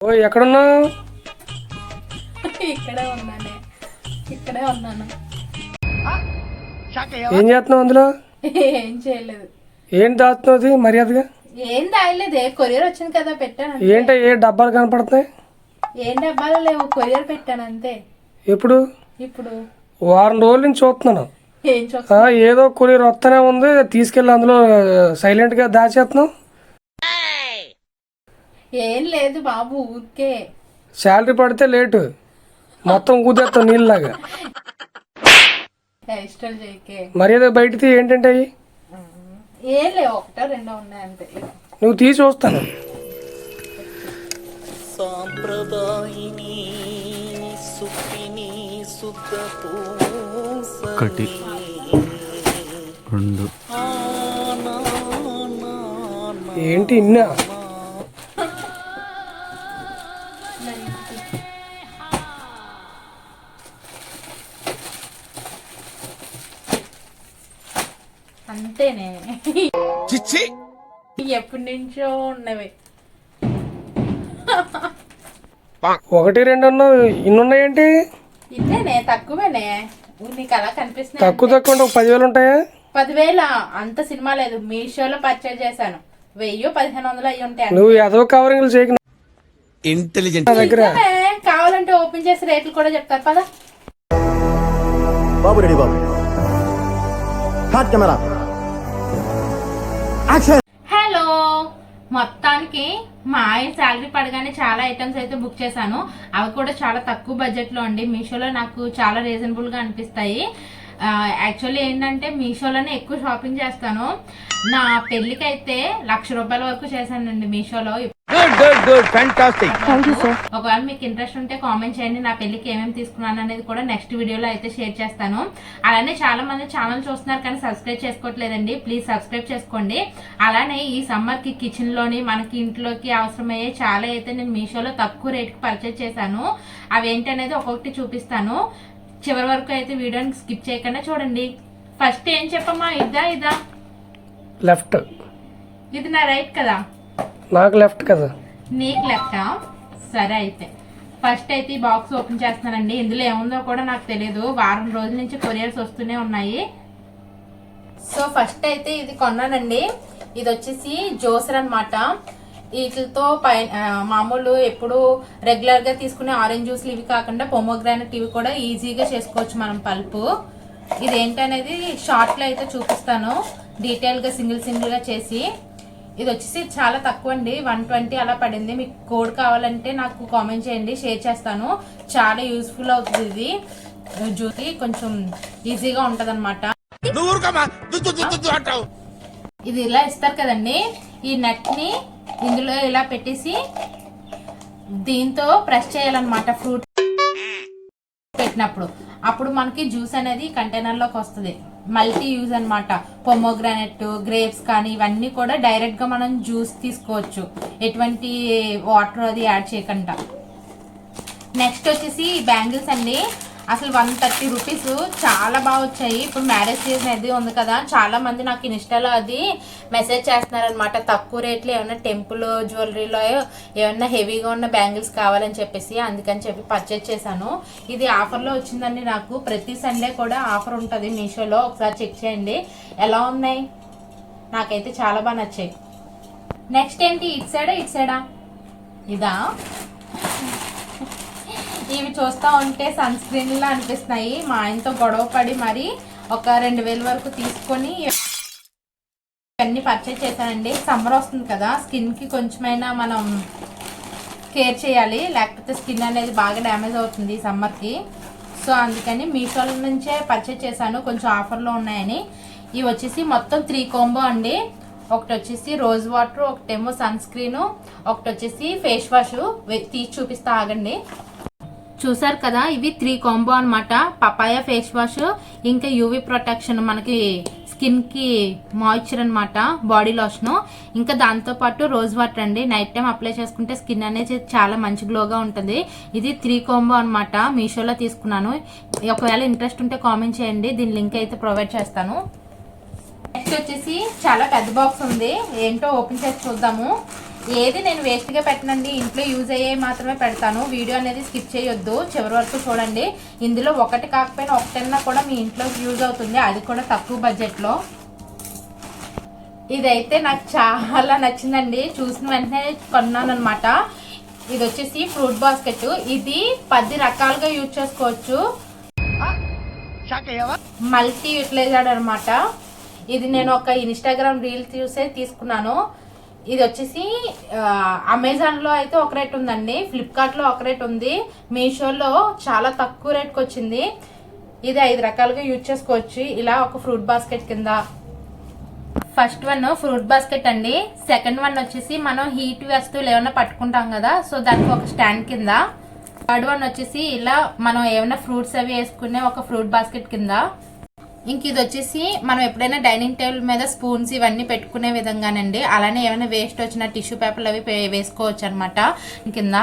ఓ ఎక్కడున్నావు? ఇక్కడే ఉన్నానే. ఇక్కడే ఉన్నాను. ఏం చేస్తున్నావు అందులో? ఏం చేయలేదు. ఏం దాస్తున్నావు మర్యాదగా? ఏం తాగలేదే కొరియర్ వచ్చింది కదా పెట్టాను ఏంటో ఏ డబ్బాలు కనపడుతున్నాయి? ఏం డబ్బాలు లేవు కొరియర్ పెట్టాను అంతే. ఎప్పుడు? ఇప్పుడు. వారం రోజుల నుంచి చూస్తున్నాను. ఏం ఏదో కొరియర్ వస్తూనే ఉంది తీసుకెళ్ళి అందులో సైలెంట్గా దాచేస్తున్నావు. ఏం లేదు బాబు ఊరికే. శాలరీ పడితే లేటు. మొత్తం కూదేస్తావు నీళ్ళలాగా. ఇష్టం చేయకే. మర్యాద బయటికి ఏంటంటే అవి? ఏం లేవు ఒకటో రెండో ఉన్నాయి అంతే. నువ్వు తీసి చూస్తాను సాంప్రదాయిని సుప్పిని శుద్ధ ఒకటి రెండు. ఏంటి ఇన్నా? ఎప్పటి నుంచో ఉన్నవి. ఒకటి రెండు అన్నావు. ఇన్ని ఉన్నాయేంటి ఇన్నేనే తక్కువేనే. నీకు అలా కనిపిస్తున్నాయి తక్కువ తక్కువ అంటే ఒక పదివేలు ఉంటాయా? పదివేల? అంత సినిమా లేదు. మీషోలో పర్చేజ్ చేశాను. వెయ్యి పదిహేను వందలు అయ్యి ఉంటాయి నువ్వు ఎదవ కవరింగ్లు చేయకు. ఇంటెలిజెంట్ దగ్గర. కావాలంటే ఓపెన్ చేసి రేట్లు కూడా చెప్తారు. పదా. బాబు రెడీ బాబు. కెమెరా యాక్షన్ మనకి మా ఆయన శాలరీ పడగానే చాలా ఐటమ్స్ అయితే బుక్ చేశాను. అవి కూడా చాలా తక్కువ బడ్జెట్లో అండి. మీషోలో నాకు చాలా రీజనబుల్గా అనిపిస్తాయి. యాక్చువల్లీ ఏంటంటే మీషోలోనే ఎక్కువ షాపింగ్ చేస్తాను. నా పెళ్ళికి అయితే లక్ష రూపాయల వరకు చేశానండి మీషోలో. గుడ్ గుడ్ గుడ్ ఫ్యాంటాస్టిక్ ఒకవేళ మీకు ఇంట్రెస్ట్ ఉంటే కామెంట్ చేయండి. నా పెళ్ళికి ఏమేమి తీసుకున్నాను అనేది కూడా నెక్స్ట్ వీడియోలో అయితే షేర్ చేస్తాను. అలానే చాలా మంది ఛానల్ చూస్తున్నారు కానీ సబ్స్క్రైబ్ చేసుకోవట్లేదండి. ప్లీజ్ సబ్స్క్రైబ్ చేసుకోండి. అలానే ఈ సమ్మర్కి కిచెన్లోని మనకి ఇంట్లోకి అవసరమయ్యే చాలా అయితే నేను మీషోలో తక్కువ రేట్కి పర్చేజ్ చేశాను. అవి ఏంటనేది ఒక్కొక్కటి చూపిస్తాను. చివరి వరకు అయితే వీడియోని స్కిప్ చేయకుండా చూడండి. ఫస్ట్ ఏం చెప్పమ్మా ఇదా ఇదా. లెఫ్ట్ ఇది నా రైట్ కదా? నాకు లెఫ్ట్ కదా? నీకు లెఫ్టా సరే అయితే. ఫస్ట్ అయితే ఈ బాక్స్ ఓపెన్ చేస్తున్నానండి. ఇందులో ఏముందో కూడా నాకు తెలియదు వారం రోజుల నుంచి కొరియర్స్ వస్తూనే ఉన్నాయి. సో ఫస్ట్ అయితే ఇది కొన్నానండి. ఇది వచ్చేసి జోసర్ అనమాట వీటితో పై మామూలు ఎప్పుడు రెగ్యులర్గా తీసుకునే ఆరెంజ్ జ్యూస్లు ఇవి కాకుండా పొమోగ్రానైట్ ఇవి కూడా ఈజీగా చేసుకోవచ్చు మనం పల్పు. ఇది ఏంటనేది షార్ట్లో అయితే చూపిస్తాను. డీటెయిల్గా సింగిల్ సింగిల్గా చేసి. ఇది వచ్చేసి చాలా తక్కువ అండి వన్ ట్వంటీ అలా పడింది. మీకు కోడ్ కావాలంటే నాకు కామెంట్ చేయండి. షేర్ చేస్తాను. చాలా యూస్ఫుల్ అవుతుంది ఇది. జ్యూస్కి కొంచెం ఈజీగా ఉంటది అంటావు. ఇది ఇలా ఇస్తారు కదండి. ఈ నెట్ని ఇందులో ఇలా పెట్టేసి దీంతో ప్రెస్ చేయాలన్నమాట ఫ్రూట్ పెట్టినప్పుడు. అప్పుడు మనకి జ్యూస్ అనేది కంటైనర్లోకి వస్తుంది. మల్టీ యూజ్ అనమాట పొమోగ్రానెట్ గ్రేప్స్ కానీ ఇవన్నీ కూడా డైరెక్ట్గా మనం జ్యూస్ తీసుకోవచ్చు. ఎటువంటి వాటర్ అది యాడ్ చేయకుండా. నెక్స్ట్ వచ్చేసి బ్యాంగిల్స్ అండి అసలు వన్ థర్టీ రూపీస్ చాలా బాగా వచ్చాయి. ఇప్పుడు మ్యారేజ్ సీజన్ అది ఉంది కదా చాలా మంది నాకు ఇన్స్టాలో అది మెసేజ్ చేస్తున్నారనమాట తక్కువ రేట్లో ఏమైనా టెంపుల్ జ్యువెలరీలో ఏమైనా హెవీగా ఉన్న బ్యాంగిల్స్ కావాలని చెప్పేసి అందుకని చెప్పి పర్చేజ్ చేశాను. ఇది ఆఫర్లో వచ్చిందండి నాకు. ప్రతి సండే కూడా ఆఫర్ ఉంటుంది మీషోలో. ఒకసారి చెక్ చేయండి. ఎలా ఉన్నాయి? నాకైతే చాలా బాగా నచ్చాయి. నెక్స్ట్ ఏంటి? ఇటు సైడా ఇటు సైడా ఇదా? ఇవి చూస్తా ఉంటే సన్ స్క్రీన్లా అనిపిస్తున్నాయి. మా ఆయనతో గొడవ పడి మరి ఒక రెండు వేల వరకు తీసుకొని ఇవన్నీ పర్చేజ్ చేశానండి. సమ్మర్ వస్తుంది కదా స్కిన్కి కొంచెమైనా మనం కేర్ చేయాలి. లేకపోతే స్కిన్ అనేది బాగా డ్యామేజ్ అవుతుంది ఈ సో అందుకని మీషోల నుంచే పర్చేజ్ చేశాను. కొంచెం ఆఫర్లో ఉన్నాయని. ఇవి వచ్చేసి మొత్తం త్రీ కాంబో అండి. ఒకటి వచ్చేసి రోజ్ వాటర్ ఒకటేమో సన్ స్క్రీను ఒకటి వచ్చేసి ఫేస్ వాష్ తీసి చూపిస్తా ఆగండి. చూసారు కదా ఇవి త్రీ కాంబో అన్నమాట. పపాయ ఫేస్ వాష్ ఇంకా యూవీ ప్రొటెక్షన్ మనకి స్కిన్కి మాయిశ్చర్ అనమాట బాడీ లోషన్ ఇంకా దాంతో పాటు రోజ్ వాటర్ అండి. నైట్ టైం అప్లై చేసుకుంటే స్కిన్ అనేది చాలా మంచి గ్లోగా ఉంటుంది. ఇది త్రీ కాంబో అన్నమాట. మీషోలో తీసుకున్నాను. ఒకవేళ ఇంట్రెస్ట్ ఉంటే కామెంట్ చేయండి. దీని లింక్ అయితే ప్రొవైడ్ చేస్తాను. నెక్స్ట్ వచ్చేసి చాలా పెద్ద బాక్స్ ఉంది. ఏంటో ఓపెన్ చేసి చూద్దాము. ఏది నేను వేస్ట్గా పెట్టనండి ఇంట్లో యూజ్ అయ్యే మాత్రమే పెడతాను. వీడియో అనేది స్కిప్ చేయొద్దు చివరి వరకు చూడండి. ఇందులో ఒకటి కాకపోయినా ఒకటన్నా కూడా మీ ఇంట్లో యూజ్ అవుతుంది. అది కూడా తక్కువ బడ్జెట్లో. ఇదైతే నాకు చాలా నచ్చిందండి. చూసిన వెంటనే కొన్నాను అనమాట ఇది వచ్చేసి ఫ్రూట్ బాస్కెట్. ఇది పది రకాలుగా యూజ్ చేసుకోవచ్చు. మల్టీ యూటిలైజర్ అనమాట ఇది నేను ఒక ఇన్స్టాగ్రామ్ రీల్ చూసే తీసుకున్నాను. ఇది వచ్చేసి అమెజాన్లో అయితే ఒక రేట్ ఉందండి. ఫ్లిప్కార్ట్లో ఒక రేట్ ఉంది. మీషోలో చాలా తక్కువ రేట్కి వచ్చింది. ఇది ఐదు రకాలుగా యూజ్ చేసుకోవచ్చు. ఇలా ఒక ఫ్రూట్ బాస్కెట్ కింద. ఫస్ట్ వన్ ఫ్రూట్ బాస్కెట్ అండి. సెకండ్ వన్ వచ్చేసి మనం హీట్ వస్తువులు ఏమైనా పట్టుకుంటాం కదా సో దానికి ఒక స్టాండ్ కింద. థర్డ్ వన్ వచ్చేసి ఇలా మనం ఏమైనా ఫ్రూట్స్ అవి వేసుకునే ఒక ఫ్రూట్ బాస్కెట్ కింద. ఇంక ఇది వచ్చేసి మనం ఎప్పుడైనా డైనింగ్ టేబుల్ మీద స్పూన్స్ ఇవన్నీ పెట్టుకునే విధంగానండి. అలానే ఏమైనా వేస్ట్ వచ్చిన టిష్యూ పేపర్లు అవి వేసుకోవచ్చు అనమాట కింద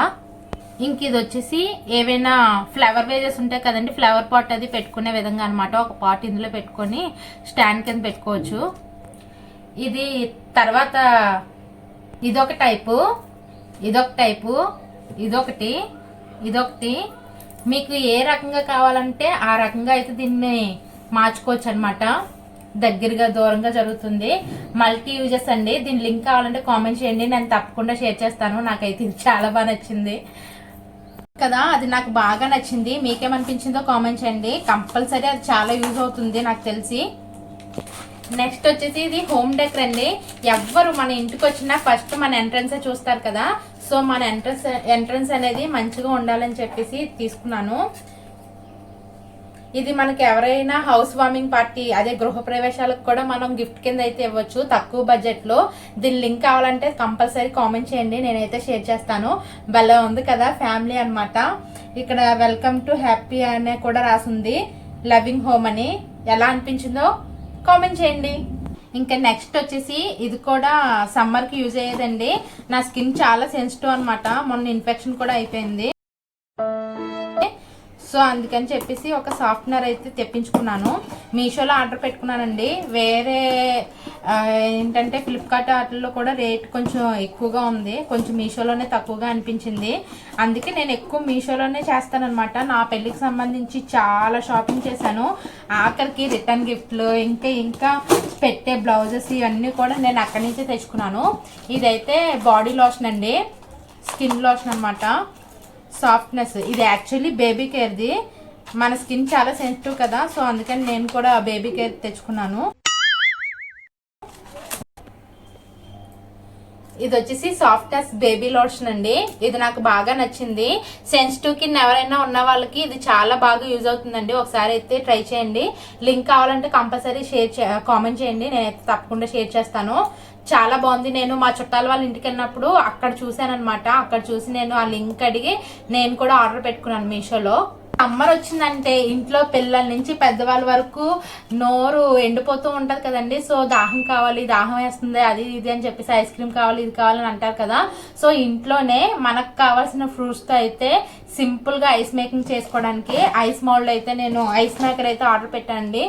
ఇంక ఇది వచ్చేసి ఏవైనా ఫ్లవర్ వేజెస్ ఉంటాయి కదండి ఫ్లవర్ పాట్ అది పెట్టుకునే విధంగా అనమాట ఒక పాట్ ఇందులో పెట్టుకొని స్టాండ్ కింద పెట్టుకోవచ్చు. ఇది తర్వాత ఇదొక టైపు ఇదొక టైపు ఇదొకటి ఇదొకటి. మీకు ఏ రకంగా కావాలంటే ఆ రకంగా అయితే దీన్ని మార్చుకోవచ్చు అనమాట దగ్గరగా దూరంగా జరుగుతుంది. మల్టీ యూజెస్ అండి. దీని లింక్ కావాలంటే కామెంట్ చేయండి. నేను తప్పకుండా షేర్ చేస్తాను. నాకైతే ఇది చాలా బాగా నచ్చింది. కదా అది నాకు బాగా నచ్చింది. మీకేమనిపించిందో కామెంట్ చేయండి. కంపల్సరీ అది చాలా యూజ్ అవుతుంది నాకు తెలిసి. నెక్స్ట్ వచ్చేసి ఇది హోమ్ డెకర్ అండి. ఎవ్వరు మన ఇంటికి వచ్చినా ఫస్ట్ మన ఎంట్రన్సే చూస్తారు కదా. సో మన ఎంట్రన్స్ ఎంట్రన్స్ అనేది మంచిగా ఉండాలని చెప్పేసి తీసుకున్నాను. ఇది మనకి ఎవరైనా హౌస్ వార్మింగ్ పార్టీ అదే గృహ ప్రవేశాలకు కూడా మనం గిఫ్ట్ కింద అయితే ఇవ్వచ్చు. తక్కువ బడ్జెట్లో దీని లింక్ కావాలంటే కంపల్సరీ కామెంట్ చేయండి. నేనైతే షేర్ చేస్తాను. భలే ఉంది కదా ఫ్యామిలీ అన్నమాట. ఇక్కడ వెల్కమ్ టు హ్యాపీ అనే కూడా రాసింది. లవింగ్ హోమ్ అని. ఎలా అనిపించిందో కామెంట్ చేయండి. ఇంకా నెక్స్ట్ వచ్చేసి ఇది కూడా సమ్మర్కి యూజ్ అయ్యేదండి. నా స్కిన్ చాలా సెన్సిటివ్ అనమాట మొన్న ఇన్ఫెక్షన్ కూడా అయిపోయింది. సో అందుకని చెప్పేసి ఒక సాఫ్ట్నర్ అయితే తెప్పించుకున్నాను. మీషోలో ఆర్డర్ పెట్టుకున్నానండి. వేరే ఏంటంటే ఫ్లిప్కార్ట్ వాటిల్లో కూడా రేట్ కొంచెం ఎక్కువగా ఉంది. కొంచెం మీషోలోనే తక్కువగా అనిపించింది. అందుకే నేను ఎక్కువ మీషోలోనే చేస్తానన్నమాట. నా పెళ్ళికి సంబంధించి చాలా షాపింగ్ చేశాను. ఆఖరికి రిటర్న్ గిఫ్ట్లు ఇంకా ఇంకా పెట్టే బ్లౌజెస్ ఇవన్నీ కూడా నేను అక్కడి నుంచే తెచ్చుకున్నాను. ఇదైతే బాడీ లోషన్ అండి. స్కిన్ లోషన్ అనమాట సాఫ్ట్నెస్ ఇది యాక్చువల్లీ బేబీ కేర్ది మన స్కిన్ చాలా సెన్సిటివ్ కదా సో అందుకని నేను కూడా బేబీ కేర్ తెచ్చుకున్నాను. ఇది వచ్చేసి సాఫ్ట్నెస్ బేబీ లోషన్ అండి. ఇది నాకు బాగా నచ్చింది. సెన్సిటివ్ కింద ఎవరైనా ఉన్న వాళ్ళకి ఇది చాలా బాగా యూజ్ అవుతుందండి. ఒకసారి అయితే ట్రై చేయండి. లింక్ కావాలంటే కంపల్సరీ షేర్ కామెంట్ చేయండి. నేనైతే తప్పకుండా షేర్ చేస్తాను. చాలా బాగుంది. నేను మా చుట్టాల వాళ్ళ ఇంటికి వెళ్ళినప్పుడు అక్కడ చూశాను అనమాట అక్కడ చూసి నేను ఆ లింక్ అడిగి నేను కూడా ఆర్డర్ పెట్టుకున్నాను మీషోలో. సమ్మర్ వచ్చిందంటే ఇంట్లో పిల్లల నుంచి పెద్దవాళ్ళ వరకు నోరు ఎండిపోతూ ఉంటది కదండి. సో దాహం కావాలి దాహం వేస్తుంది అది ఇది అని చెప్పేసి ఐస్ క్రీమ్ కావాలి ఇది కావాలని అంటారు కదా. సో ఇంట్లోనే మనకు కావాల్సిన ఫ్రూట్స్తో అయితే సింపుల్గా ఐస్ మేకింగ్ చేసుకోవడానికి ఐస్ మౌల్డ్ అయితే నేను ఐస్ మేకర్ అయితే ఆర్డర్ పెట్టానండి.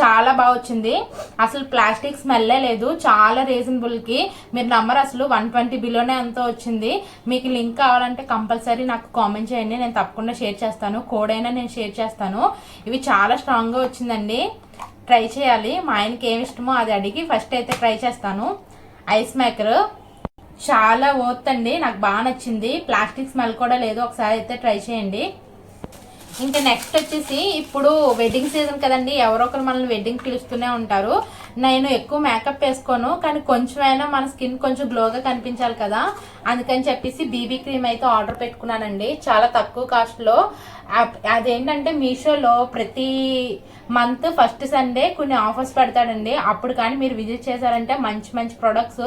చాలా బాగా వచ్చింది. అసలు ప్లాస్టిక్ స్మెల్లే లేదు. చాలా రీజనబుల్కి మీరు నంబర్ అసలు వన్ ట్వంటీ బిలోనే ఎంతో వచ్చింది. మీకు లింక్ కావాలంటే కంపల్సరీ నాకు కామెంట్ చేయండి. నేను తప్పకుండా షేర్ చేస్తాను. కోడ్ అయినా నేను షేర్ చేస్తాను. ఇవి చాలా స్ట్రాంగ్గా వచ్చిందండి. ట్రై చేయాలి. మా ఆయనకి ఏమి ఇష్టమో అది అడిగి ఫస్ట్ అయితే ట్రై చేస్తాను. ఐస్ మేకర్ చాలా ఓత్ అండి. నాకు బాగా నచ్చింది. ప్లాస్టిక్ స్మెల్ కూడా లేదు. ఒకసారి అయితే ట్రై చేయండి. ఇంకా నెక్స్ట్ వచ్చేసి ఇప్పుడు వెడ్డింగ్ సీజన్ కదండి ఎవరో ఒకరు మనల్ని వెడ్డింగ్ పిలుస్తూనే ఉంటారు. నేను ఎక్కువ మేకప్ వేసుకోను కానీ కొంచెమైనా మన స్కిన్ కొంచెం గ్లోగా కనిపించాలి కదా. అందుకని చెప్పేసి బీబీ క్రీమ్ అయితే ఆర్డర్ పెట్టుకున్నానండి. చాలా తక్కువ కాస్ట్లో అదేంటంటే మీషోలో ప్రతి మంత్ ఫస్ట్ సండే కొన్ని ఆఫర్స్ పెడతాడండి. అప్పుడు కానీ మీరు విజిట్ చేశారంటే మంచి మంచి ప్రొడక్ట్స్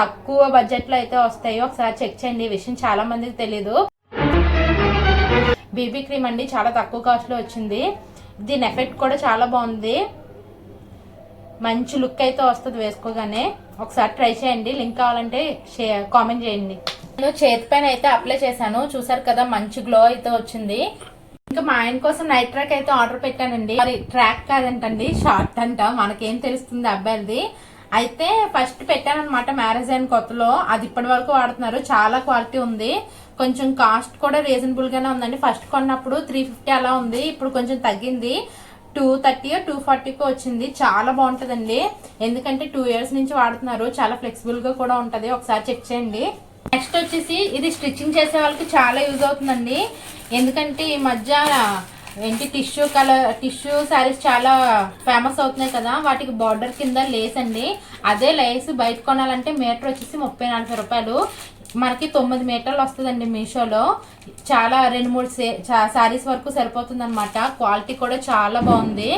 తక్కువ బడ్జెట్లో అయితే వస్తాయి ఒకసారి చెక్ చేయండి. ఈ విషయం చాలా మందికి తెలీదు. బీబీ క్రీమ్ అండి చాలా తక్కువ కాస్ట్లో వచ్చింది. దీని ఎఫెక్ట్ కూడా చాలా బాగుంది. మంచి లుక్ అయితే వస్తుంది వేసుకోగానే. ఒకసారి ట్రై చేయండి. లింక్ కావాలంటే కామెంట్ చేయండి. నేను చేతి పైన అయితే అప్లై చేశాను. చూసారు కదా మంచి గ్లో అయితే వచ్చింది. ఇంకా మా ఆయన కోసం నైట్ ట్రాక్ అయితే ఆర్డర్ పెట్టానండి. మరి ట్రాక్ కాదంటండి షార్ట్ అంట. మనకేం తెలుస్తుంది అబ్బాయిది అయితే ఫస్ట్ పెట్టానమాట మ్యారేజ్ అయిన కొత్తలో. అది ఇప్పటి వరకు వాడుతున్నారు. చాలా క్వాలిటీ ఉంది. కొంచెం కాస్ట్ కూడా రీజనబుల్ గానే ఉందండి. ఫస్ట్ కొన్నప్పుడు త్రీ ఫిఫ్టీ అలా ఉంది. ఇప్పుడు కొంచెం తగ్గింది. టూ థర్టీ టూ ఫార్టీకి వచ్చింది. చాలా బాగుంటుందండి. ఎందుకంటే టూ ఇయర్స్ నుంచి వాడుతున్నారు. చాలా ఫ్లెక్సిబుల్గా కూడా ఉంటది. ఒకసారి చెక్ చేయండి. నెక్స్ట్ వచ్చేసి ఇది స్టిచ్చింగ్ చేసే వాళ్ళకి చాలా యూజ్ అవుతుందండి. ఎందుకంటే ఈ మధ్య ఏంటి టిష్యూ కలర్ టిష్యూ శారీస్ చాలా ఫేమస్ అవుతున్నాయి కదా. వాటికి బార్డర్ కింద లేస్ అండి. అదే లేస్ బయట కొనాలంటే మీటర్ వచ్చేసి ముప్పై నలభై రూపాయలు. మనకి తొమ్మిది మీటర్లు వస్తుందండి మీషోలో. చాలా రెండు మూడు శారీస్ వరకు సరిపోతుంది అనమాట క్వాలిటీ కూడా చాలా బాగుంది.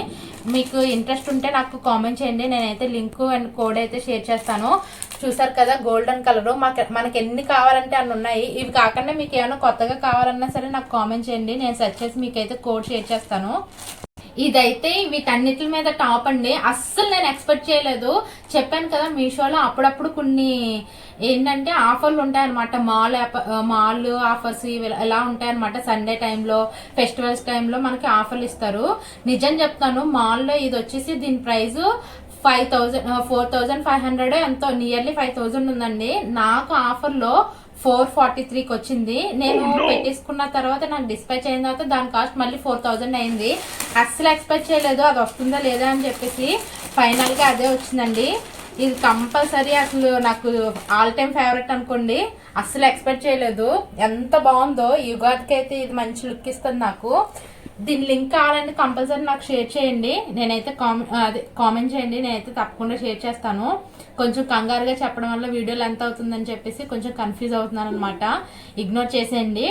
మీకు ఇంట్రెస్ట్ ఉంటే నాకు కామెంట్ చేయండి. నేనైతే లింక్ అండ్ కోడ్ అయితే షేర్ చేస్తాను. చూసారు కదా గోల్డెన్ కలర్. మాకు మనకి ఎన్ని కావాలంటే అన్ని ఉన్నాయి. ఇవి కాకుండా మీకు ఏమైనా కొత్తగా కావాలన్నా సరే నాకు కామెంట్ చేయండి. నేను సెర్చ్ చేసి మీకైతే కోడ్ షేర్ చేస్తాను. ఇదైతే వీటన్నిటి మీద టాప్ అండి. అస్సలు నేను ఎక్స్పెక్ట్ చేయలేదు. చెప్పాను కదా మీషోలో అప్పుడప్పుడు కొన్ని ఏంటంటే ఆఫర్లు ఉంటాయన్నమాట. మాల్ మాల్ ఆఫర్స్ ఇవి ఎలా ఉంటాయన్నమాట. సండే టైంలో ఫెస్టివల్స్ టైంలో మనకి ఆఫర్లు ఇస్తారు. నిజం చెప్తాను మాల్లో ఇది వచ్చేసి దీని price five thousand four thousand five hundred ఎంతో నియర్లీ ఫైవ్ థౌజండ్ ఉందండి. నాకు ఆఫర్లో ఫోర్ ఫార్టీ త్రీకి వచ్చింది. నేను పెట్టేసుకున్న తర్వాత నాకు డిస్పాచ్ అయిన తర్వాత దాని కాస్ట్ మళ్ళీ ఫోర్ థౌజండ్ అయింది. అస్సలు ఎక్స్పెక్ట్ చేయలేదు. అది వస్తుందా లేదా అని చెప్పేసి ఫైనల్గా అదే వచ్చిందండి. ఇది కంపల్సరీ అసలు నాకు ఆల్ టైమ్ ఫేవరెట్ అనుకోండి. అస్సలు ఎక్స్పెక్ట్ చేయలేదు. ఎంత బాగుందో ఈ యుగాదికి అయితే ఇది మంచి లుక్ ఇస్తుంది నాకు. దీని లింక్ కావాలంటే కంపల్సరీ నాకు షేర్ చేయండి. నేనైతే కామెంట్ అదే కామెంట్ చేయండి. నేనైతే తప్పకుండా షేర్ చేస్తాను. కొంచెం కంగారుగా చెప్పడం వల్ల వీడియోలు ఎంత అవుతుందని చెప్పేసి కొంచెం కన్ఫ్యూజ్ అవుతున్నాను అనమాట ఇగ్నోర్ చేసేయండి.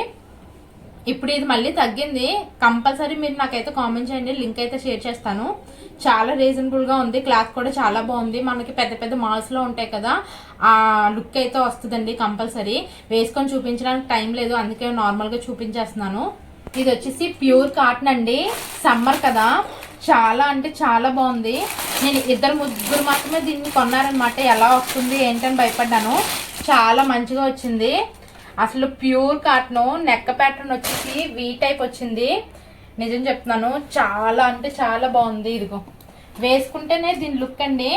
ఇప్పుడు ఇది మళ్ళీ తగ్గింది. కంపల్సరీ మీరు నాకైతే కామెంట్ చేయండి. లింక్ అయితే షేర్ చేస్తాను. చాలా రీజనబుల్గా ఉంది. క్లాత్ కూడా చాలా బాగుంది. మనకి పెద్ద పెద్ద మాల్స్లో ఉంటాయి కదా ఆ లుక్ అయితే వస్తుందండి కంపల్సరీ. వేసుకొని చూపించడానికి టైం లేదు. అందుకే నార్మల్గా చూపించేస్తున్నాను. ఇది వచ్చేసి ప్యూర్ కాటన్ అండి. సమ్మర్ కదా. చాలా అంటే చాలా బాగుంది. నేను ఇద్దరు ముగ్గురు మాత్రమే దీన్ని కొన్నారనమాట ఎలా వస్తుంది ఏంటని భయపడ్డాను. చాలా మంచిగా వచ్చింది. అసలు ప్యూర్ కాటన్ నెక్క ప్యాటర్న్ వచ్చేసి వీ టైప్ వచ్చింది. నిజం చెప్తున్నాను చాలా అంటే చాలా బాగుంది ఇదిగో. వేసుకుంటేనే దీని లుక్ అండి.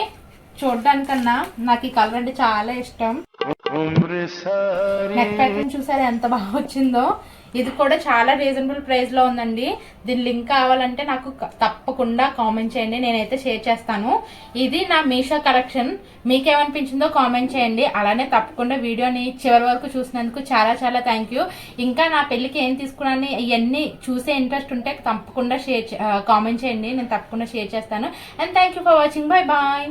చూడడానికన్నా నాకు ఈ కలర్ అంటే చాలా ఇష్టం. నెక్ ప్యాటర్న్ చూసారా ఎంత బాగా వచ్చిందో? ఇది కూడా చాలా రీజనబుల్ ప్రైస్లో ఉందండి. దీని లింక్ కావాలంటే నాకు తప్పకుండా కామెంట్ చేయండి. నేనైతే షేర్ చేస్తాను. ఇది నా మీషో కలెక్షన్ మీకేమనిపించిందో కామెంట్ చేయండి. అలానే తప్పకుండా వీడియోని చివరి వరకు చూసినందుకు చాలా చాలా థ్యాంక్ యూ ఇంకా నా పెళ్ళికి ఏం తీసుకున్నాను ఇవన్నీ చూసే ఇంట్రెస్ట్ ఉంటే తప్పకుండా షేర్ కామెంట్ చేయండి. నేను తప్పకుండా షేర్ చేస్తాను. And thank you for watching bye bye